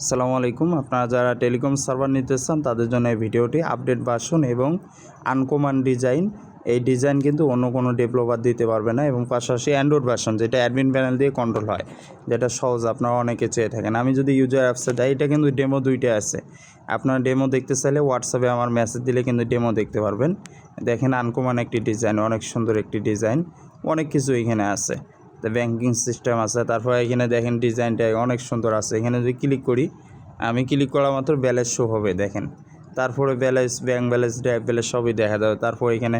আসসালামু আলাইকুম। আপনারা যারা টেলিকম সার্ভার নিতে চান, তাদের জন্য এই ভিডিওটি আপডেট ভার্সন এবং আনকমন ডিজাইন। এই ডিজাইন কিন্তু অন্য কোনো ডেভেলপার দিতে পারবে না এবং পাশাপাশি অ্যান্ড্রয়েড ভার্সন, যেটা অ্যাডমিন প্যানেল দিয়ে কন্ট্রোল হয়, যেটা সহজ আপনারা অনেকে চেয়ে থাকেন। আমি যদি ইউজার অ্যাপসে যাই, এটা কিন্তু ডেমো দুইটা আছে। আপনারা ডেমো দেখতে চাইলে হোয়াটসঅ্যাপে আমার মেসেজ দিলে কিন্তু ডেমো দেখতে পারবেন। দেখেন আনকমান একটি ডিজাইন, অনেক সুন্দর একটি ডিজাইন, অনেক কিছু এখানে আছে। তো ব্যাংকিং সিস্টেম আছে। তারপর এখানে দেখেন ডিজাইনটা অনেক সুন্দর আছে। এখানে যদি ক্লিক করি, আমি ক্লিক করা মাত্র ব্যালেন্স শো হবে, দেখেন। তারপরে balance bank balance drive balance সবই দেখা যাবে। তারপর এখানে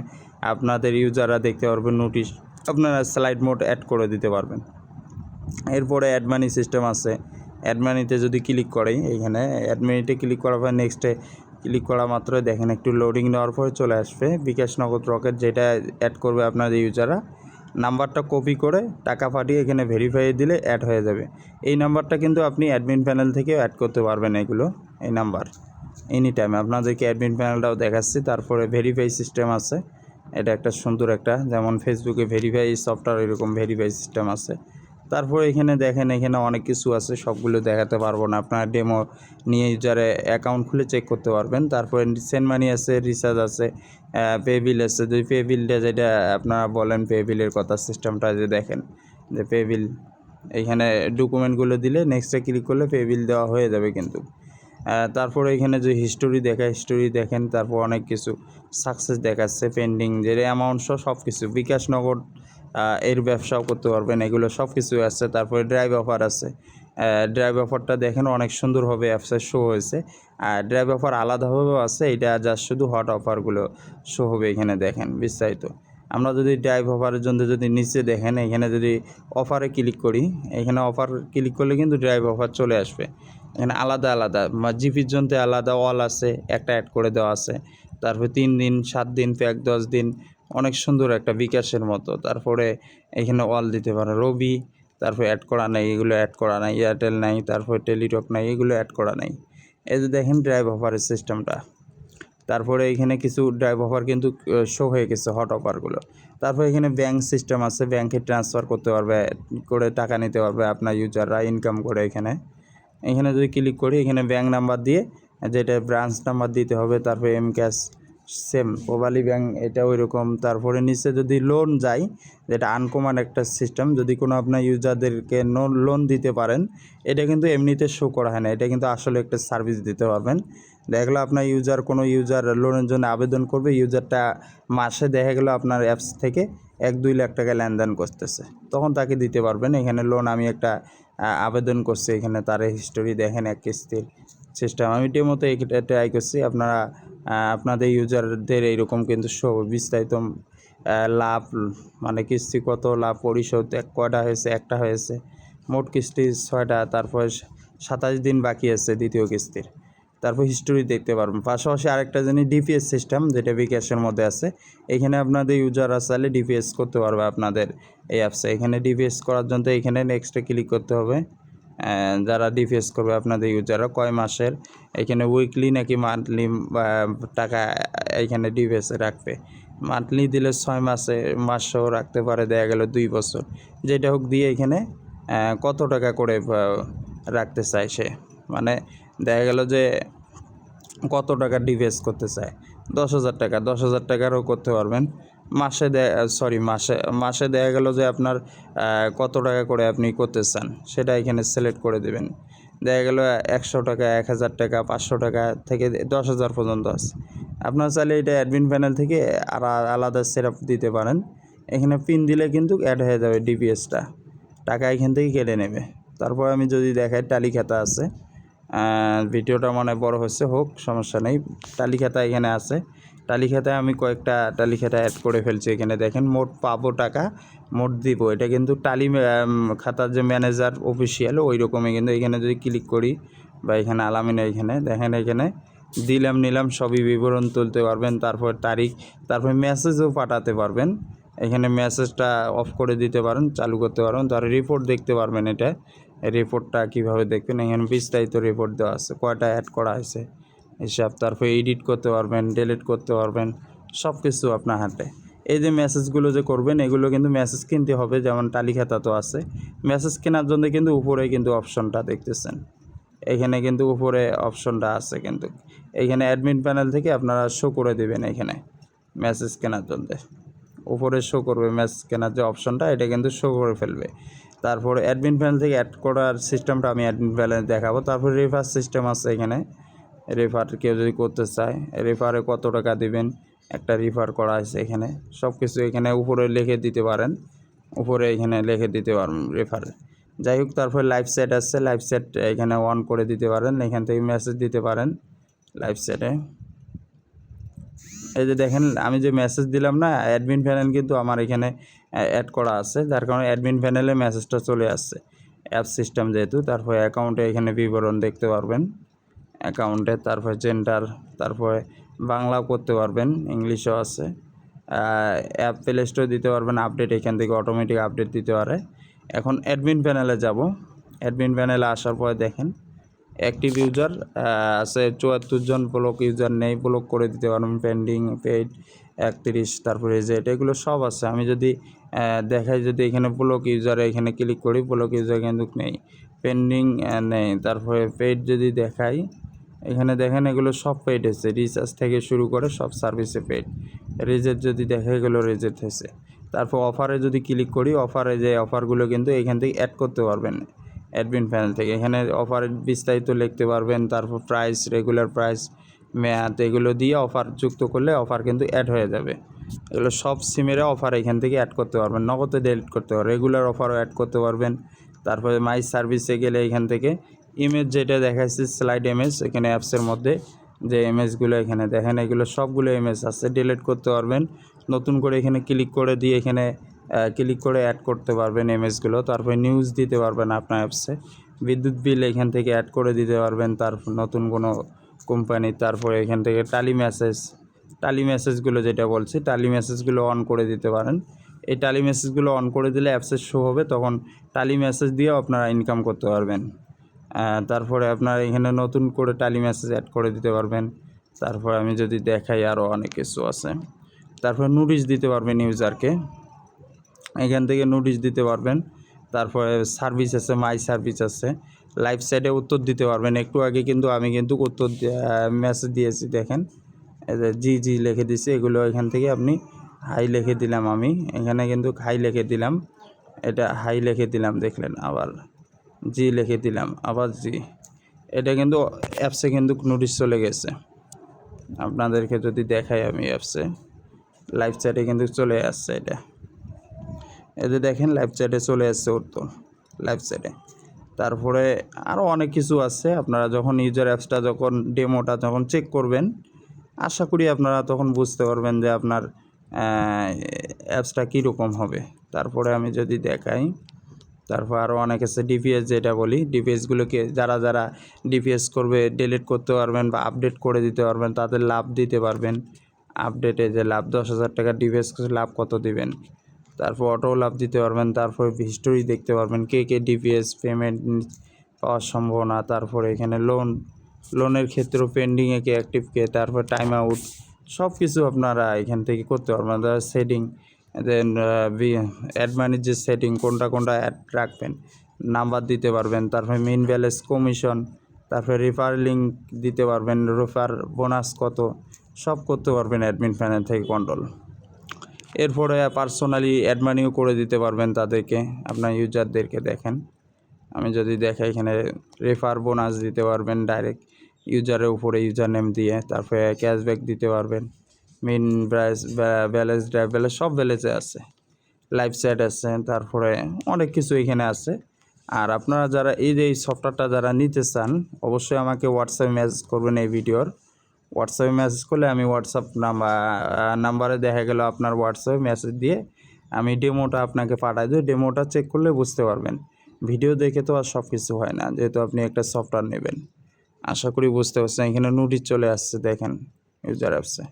আপনাদের ইউজাররা দেখতে পারবেন নোটিশ আপনারা স্লাইড মোড অ্যাড করে দিতে পারবেন। এরপরে অ্যাডমানি সিস্টেম আছে। অ্যাডমানিতে যদি ক্লিক করি, এখানে অ্যাডমানিতে ক্লিক করার পর নেক্সটে ক্লিক করা মাত্র দেখেন একটু লোডিং নেওয়ার পরে চলে আসবে। বিকাশ নগদ রকেট যেটা অ্যাড করবে আপনাদের ইউজাররা নাম্বারটা কপি করে টাকা পাঠিয়ে এখানে ভেরিফাই দিলে অ্যাড হয়ে যাবে। এই নাম্বারটা কিন্তু আপনি অ্যাডমিন প্যানেল থেকেও অ্যাড করতে পারবেন এগুলো, এই নাম্বার এনি টাইম আপনাদেরকে অ্যাডমিন প্যানেলটাও দেখাচ্ছি, তারপরে ভেরিফাই সিস্টেম আছে। এটা একটা সুন্দর একটা, যেমন ফেসবুকে ভেরিফাই সফটওয়্যার এরকম ভেরিফাই সিস্টেম আছে। তারপরে এখানে দেখেন এখানে অনেক কিছু আছে সবগুলো দেখাতে পারব না। আপনার ডেমো নিয়ে ইউজারে অ্যাকাউন্ট খুলে চেক করতে পারবেন। তারপরে সেন্ট মানি আছে রিচার্জ আছে পে বিল আছে। যদি পে বিলটা যেটা আপনারা বলেন পে বিলের কথা সিস্টেমটা যে দেখেন যে পে বিল এইখানে ডকুমেন্টগুলো দিলে নেক্সটে ক্লিক করলে পে বিল দেওয়া হয়ে যাবে কিন্তু। তারপরে এখানে যে হিস্টোরি দেখা হিস্টোরি দেখেন তারপর অনেক কিছু সাকসেস দেখাচ্ছে পেন্ডিং যে অ্যামাউন্ট সব কিছু বিকাশ নগদ আহ, এর ব্যবসাও করতে পারবেন, এগুলো সব কিছু আছে। তারপরে ড্রাইভ অফার আছে। ড্রাইভ অফারটা দেখেন অনেক সুন্দরভাবে অ্যাপসে শো হয়েছে। আর ড্রাইভ অফার আলাদাভাবেও আছে, এটা জাস্ট শুধু হট অফারগুলো শো হবে এখানে দেখেন বিস্তারিত। আমরা যদি ড্রাইভ অফারের জন্য যদি নিচে দেখেন, এখানে যদি অফারে ক্লিক করি, এখানে অফার ক্লিক করলে কিন্তু ড্রাইভ অফার চলে আসবে। এখানে আলাদা আলাদা জিপির জন্য আলাদা অল আছে, একটা অ্যাড করে দেওয়া আছে। তারপরে তিন দিন, সাত দিন প্যাক দশ দিন অনেক সুন্দর একটা বিকাশের মতো। তারপরে এখানে অল দিতে পারে, রবি, তারপরে অ্যাড করা নাই, এগুলো অ্যাড করা নাই এয়ারটেল নাই, তারপরে টেলিটক নাই, এগুলো অ্যাড করা নাই। এই যে দেখেন ড্রাইভ অফারের সিস্টেমটা তারপরে এখানে কিছু ড্রাইভ অফার কিন্তু শো হয়ে গেছে হট অফারগুলো তারপরে এখানে ব্যাংক সিস্টেম আছে ব্যাংকে ট্রান্সফার করতে পারবে, করে টাকা নিতে পারবে আপনার ইউজাররা ইনকাম করে এখানে। এখানে যদি ক্লিক করি, এখানে ব্যাংক নাম্বার দিয়ে, যেটা ব্রাঞ্চ নাম্বার দিতে হবে, তারপরে M cash same probably bank এটা ওই রকম তারপরে নিচে যদি লোন যায়, যেটা আনকমন একটা সিস্টেম যদি কোনো আপনার ইউজারদেরকে লোন দিতে পারেন, এটা কিন্তু এমনিতে শো করা হয় না। এটা কিন্তু আসলে একটা সার্ভিস দিতে পারবেন। দেখল আপনার ইউজার কোনো ইউজার লোনের জন্য আবেদন করবে ইউজারটা মাসে দেখা গেলো আপনার অ্যাপস থেকে এক, দুই লাখ টাকা লেনদেন করতেছে। তখন তাকে দিতে পারবেন। এখানে লোন আমি একটা আবেদন করছি। এখানে তার হিস্টোরি দেখেন, এক কিস্তির সিস্টেম আমি ডেমোতে এটা ট্রাই করছি। আপনারা আপনাদের ইউজারদের এইরকম কিন্তু বিস্তারিত লাভ মানে কিস্তি কত, লাভ, পরিশোধ, এক কয়টা হয়েছে, একটা হয়েছে, মোট কিস্তি ছয়টা, তারপর সাতাশ দিন বাকি আছে দ্বিতীয় কিস্তির। তারপর হিস্টোরি দেখতে পারবেন পাশাপাশি আরেকটা জিনিস ডিপিএস সিস্টেম যেটা বিকাশের মধ্যে আছে, এখানে আপনাদের ইউজাররা চাইলে ডিপিএস করতে পারবে আপনাদের এই অ্যাপসে এখানে ডিপিএস করার জন্য এখানে নেক্সটে ক্লিক করতে হবে। যারা ডিপিএস করবে আপনাদের ইউজাররা কয় মাসের? এখানে উইকলি নাকি মান্থলি টাকা এখানে ডিপিএসে রাখবে? মান্থলি দিলে ছয় মাসে, মাসেও রাখতে পারে দেখা গেল দুই বছর। যেটা হোক দিয়ে এখানে কত টাকা করে রাখতে চায় সে? মানে দেখা গেল যে কত টাকা ডিভেস করতে চায়? দশ হাজার টাকা, দশ হাজার টাকারও করতে পারবেন। মাসে সরি মাসে মাসে দেখা গেল যে আপনার কত টাকা করে আপনি করতে চান সেটা এখানে সিলেক্ট করে দেবেন। দেখা গেল একশো টাকা, এক হাজার টাকা, পাঁচশো টাকা থেকে দশ হাজার পর্যন্ত আছে। আপনার চাইলে এটা অ্যাডমিন প্যানেল থেকে আর আলাদা সেটআপ দিতে পারেন। এখানে পিন দিলে কিন্তু অ্যাড হয়ে যাবে ডিপিএসটা টাকা এখান থেকে কেটে নেবে। তারপর আমি যদি দেখাই টালি খাতা আছে ভিডিওটা মনে বড় হচ্ছে, হোক, সমস্যা নেই। টালি খাতা এখানে আছে। খাতায় আমি কয়েকটা টালিখাতা অ্যাড করে ফেলছি এখানে। দেখেন মোট পাবো টাকা, মোট দিব। এটা কিন্তু টালি খাতার যে ম্যানেজার অফিসিয়াল ওই রকমই কিন্তু এখানে যদি ক্লিক করি, বা এখানে আলামিনা এখানে, দেখেন এখানে দিলাম, নিলাম, সবই বিবরণ তুলতে পারবেন। তারপর তারিখ, তারপর মেসেজও পাঠাতে পারবেন। এখানে মেসেজটা অফ করে দিতে পারেন, চালু করতে পারবেন তার রিপোর্ট দেখতে পারবেন এটা। রিপোর্টটা কীভাবে দেখবেন? এখানে বিস্তারিত রিপোর্ট দেওয়া আছে, কয়টা অ্যাড করা হয়েছে। হিসাব তারপর এডিট করতে পারবেন ডিলিট করতে পারবেন সব কিছু আপনার হাতে। এই যে মেসেজগুলো যে করবেন, এগুলো কিন্তু মেসেজ কিনতে হবে, যেমন খাতা তো আছে। মেসেজ কেনার জন্য কিন্তু উপরে কিন্তু অপশনটা দেখতেছেন। এখানে কিন্তু উপরে অপশনটা আছে কিন্তু। এখানে অ্যাডমিন প্যানেল থেকে আপনারা শো করে দেবেন এখানে মেসেজ কেনার জন্য। উপরে শো করবে মেসেজ কেনার যে অপশনটা এটা কিন্তু শো করে ফেলবে। তারপর অ্যাডমিন প্যানেল থেকে অ্যাড করার সিস্টেমটা আমি অ্যাডমিন প্যানেলে দেখাবো। তারপর রেফার সিস্টেম আছে এখানে। রেফার কেউ যদি করতে চায় রেফারে কত টাকা দিবেন? একটা রেফার করা আছে এখানে। সব কিছু এখানে উপরে লিখে দিতে পারেন। উপরে এখানে লিখে দিতে পারেন রেফার যাই হোক, তারপর লাইভ সেট আসছে লাইভ সেট এখানে অন করে দিতে পারেন। এখান থেকে মেসেজ দিতে পারেন লাইভ সেটে এই যে দেখেন, আমি যে মেসেজ দিলাম না অ্যাডমিন প্যানেল কিন্তু আমার এখানে অ্যাড করা আছে। যার কারণে অ্যাডমিন প্যানেলে মেসেজটা চলে আসছে। অ্যাপ সিস্টেম যেহেতু, তারপরে অ্যাকাউন্টে এখানে বিবরণ দেখতে পারবেন। অ্যাকাউন্টে, তারপরে জেন্ডার তারপরে বাংলাও করতে পারবেন, ইংলিশও আছে। অ্যাপ প্লে স্টোর দিতে পারবেন আপডেট এখান থেকে অটোমেটিক আপডেট দিতে পারে। এখন অ্যাডমিন প্যানেলে যাব। অ্যাডমিন প্যানেলে আসার পরে দেখেন অ্যাক্টিভ ইউজার আছে চুয়াত্তর জন ব্লক ইউজার নেই ব্লক করে দিতে পারবেন পেন্ডিং পেইড একত্রিশ, তারপরে জেড এগুলো সব আছে। আমি যদি দেখাই যদি এখানে ব্লক ইউজারে এখানে ক্লিক করি ব্লক ইউজার কিন্তু নেই। পেন্ডিং নেই। তারপরে পেইড যদি দেখাই এখানে দেখেন, এগুলো সব পেইড হয়েছে। রিচার্জ থেকে শুরু করে সব সার্ভিসে পেইড রিজেক্ট যদি দেখা, এগুলো রিজেক্ট হয়েছে। তারপর অফারে যদি ক্লিক করি অফারে যে অফারগুলো কিন্তু এখান থেকে অ্যাড করতে পারবেন। অ্যাডমিন প্যানেল থেকে। এখানে অফারের বিস্তারিত লিখতে পারবেন। তারপর প্রাইস রেগুলার প্রাইস মেয়াদ এগুলো দিয়ে অফার যুক্ত করলে অফার কিন্তু অ্যাড হয়ে যাবে। এগুলো সব সিমের অফার এখান থেকে অ্যাড করতে পারবেন। নগদে ডিলিট করতে পারবেন। রেগুলার অফারও অ্যাড করতে পারবেন। তারপরে মাই সার্ভিসে গেলে এখান থেকে ইমেজ যেটা দেখাচ্ছে স্লাইড ইমেজ এখানে অ্যাপসের মধ্যে যে ইমেজগুলো এখানে দেখেন, এগুলো সবগুলো ইমেজ আছে ডিলিট করতে পারবেন। নতুন করে এখানে ক্লিক করে দিয়ে এখানে ক্লিক করে অ্যাড করতে পারবেন ইমেজগুলো তারপরে নিউজ দিতে পারবেন আপনার অ্যাপসে বিদ্যুৎ বিল এখান থেকে অ্যাড করে দিতে পারবেন তারপর নতুন কোনো কোম্পানি তারপরে এখান থেকে টালি মেসেজ টালি মেসেজগুলো যেটা বলছি টালি মেসেজগুলো অন করে দিতে পারেন। এই টালি মেসেজগুলো অন করে দিলে অ্যাপসের শো হবে, তখন টালি মেসেজ দিয়েও আপনারা ইনকাম করতে পারবেন। তারপরে আপনার এখানে নতুন করে টালি মেসেজ অ্যাড করে দিতে পারবেন। তারপর আমি যদি দেখাই আরও অনেক কিছু আছে। তারপর নোটিশ দিতে পারবেন ইউজারকে এখান থেকে নোটিশ দিতে পারবেন। তারপরে সার্ভিস আছে মাই সার্ভিস আছে। লাইভ সাইডে উত্তর দিতে পারবেন। একটু আগে কিন্তু আমি কিন্তু উত্তর মেসেজ দিয়েছি, দেখেন। জি জি লিখে দিছি এগুলো এখান থেকে আপনি হাই লিখে দিলাম আমি। এখানে কিন্তু হাই লিখে দিলাম। এটা হাই লিখে দিলাম, দেখলেন আবার। জি লিখে দিলাম, আবার জি। এটা কিন্তু অ্যাপসে কিন্তু নোটিশ চলে গেছে। আপনাদেরকে যদি দেখাই আমি অ্যাপসে লাইভ চ্যাটে কিন্তু চলে আসছে এটা। এতে দেখেন লাইভ চ্যাটে চলে আসছে উত্তর লাইভ চ্যাটে তারপরে আরও অনেক কিছু আছে, আপনারা যখন ইউজার অ্যাপসটা যখন ডেমোটা যখন চেক করবেন, আশা করি আপনারা তখন বুঝতে পারবেন যে আপনার অ্যাপসটা কীরকম হবে। তারপরে আমি যদি দেখাই তারপর আরও অনেক আছে ডিপিএস যেটা বলি। ডিপিএসগুলোকে যারা যারা ডিপিএস করবে ডিলিট করতে পারবেন বা আপডেট করে দিতে পারবেন, তাদের লাভ দিতে পারবেন। আপডেটে যে লাভ, দশ হাজার টাকা ডিপিএস লাভ কত দিবেন? তারপর অটো লাভ দিতে পারবেন, তারপর হিস্টোরি দেখতে পারবেন, কে কে ডিপিএস পেমেন্ট পাওয়ার সম্ভাবনা। তারপরে এখানে লোন লোনের ক্ষেত্রেও পেন্ডিংয়ে কে অ্যাক্টিভ কে, তারপর টাইম আউট সব কিছু আপনারা এখান থেকে করতে পারবেন। সেটিং দেন অ্যাড মানির যে সেটিং কোনটা কোনটা অ্যাড রাখবেন নাম্বার দিতে পারবেন, তারপরে মেইন ব্যালেন্স কমিশন তারপরে রেফার লিঙ্ক দিতে পারবেন রেফার বোনাস কত, সব করতে পারবেন অ্যাডমিন প্যানেল থেকে কন্ট্রোল এরপরে পার্সোনালি অ্যাড মানিও করে দিতে পারবেন তাদেরকে, আপনার ইউজারদেরকে দেখেন। আমি যদি দেখাই এখানে রেফার বোনাস দিতে পারবেন ডাইরেক্ট ইউজারের উপরে ইউজার নেম দিয়ে, তারপরে ক্যাশব্যাক দিতে পারবেন। মেন ব্রাইস ব্যালেন্স ড্রাইভ ব্যালেন্স সব ব্যালেন্সে আছে লাইভ সেট আছে, তারপরে অনেক কিছু এখানে আছে। আর আপনারা যারা এই যে এই সফটওয়্যারটা যারা নিতে চান, অবশ্যই আমাকে হোয়াটসঅ্যাপে মেসেজ করবেন এই ভিডিওর। হোয়াটসঅ্যাপে মেসেজ করলে আমি হোয়াটসঅ্যাপ নাম্বার নাম্বারে দেখা গেল আপনার হোয়াটসঅ্যাপে মেসেজ দিয়ে আমি ডেমোটা আপনাকে পাঠাই দিই ডেমোটা চেক করলে বুঝতে পারবেন। ভিডিও দেখে তো আর সব কিছু হয় না, যেহেতু আপনি একটা সফটওয়্যার নেবেন। আশা করি বুঝতে পারছেন। এখানে নোটিশ চলে আসছে, দেখেন ইউজার অ্যাপসে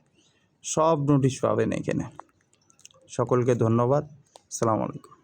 সব নোটিশ পাবেন এখানে। সকলকে ধন্যবাদ। সালাম আলাইকুম।